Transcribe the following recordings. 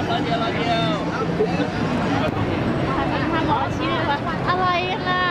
ครับร้อยเดียวร้อยเดียวทางหมอชี้ว่าอะไรล่ะ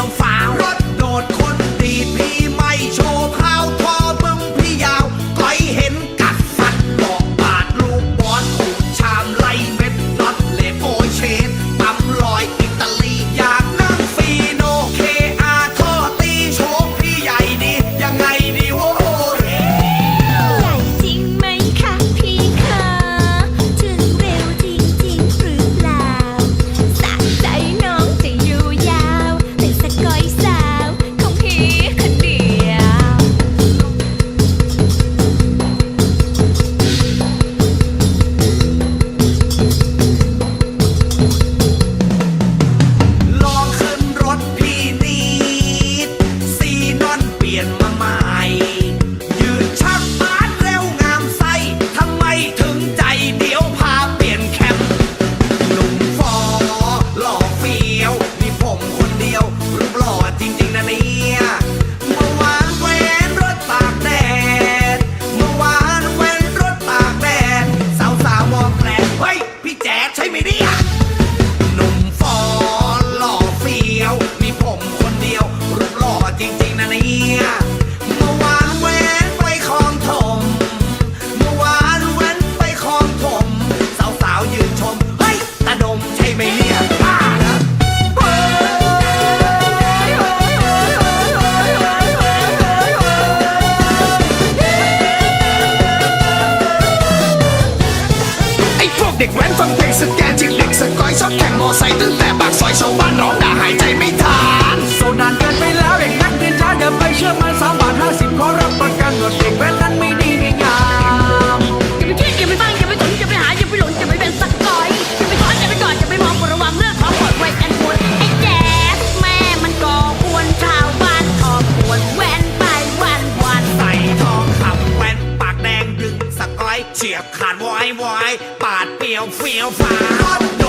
I'm fine. ผมคนเดียวรูปหล่อจริง ๆนะเนี่ยเมื่อวานแว้นไปคลองถมเมื่อวานแว้นไปคลองถม สาวๆยืนชม เฮ้ยตาดมใช่ไหมเนี่ยบ้าเหรอไอ้พวกเด็กแว้นฟังเพลงสแกนจิกเหล็กสกอยชอบแข่งมอไซค์ตั้งแต่ปากซอยชาวบ้าน ปาดเปลี่ยวเฟียวฟ้า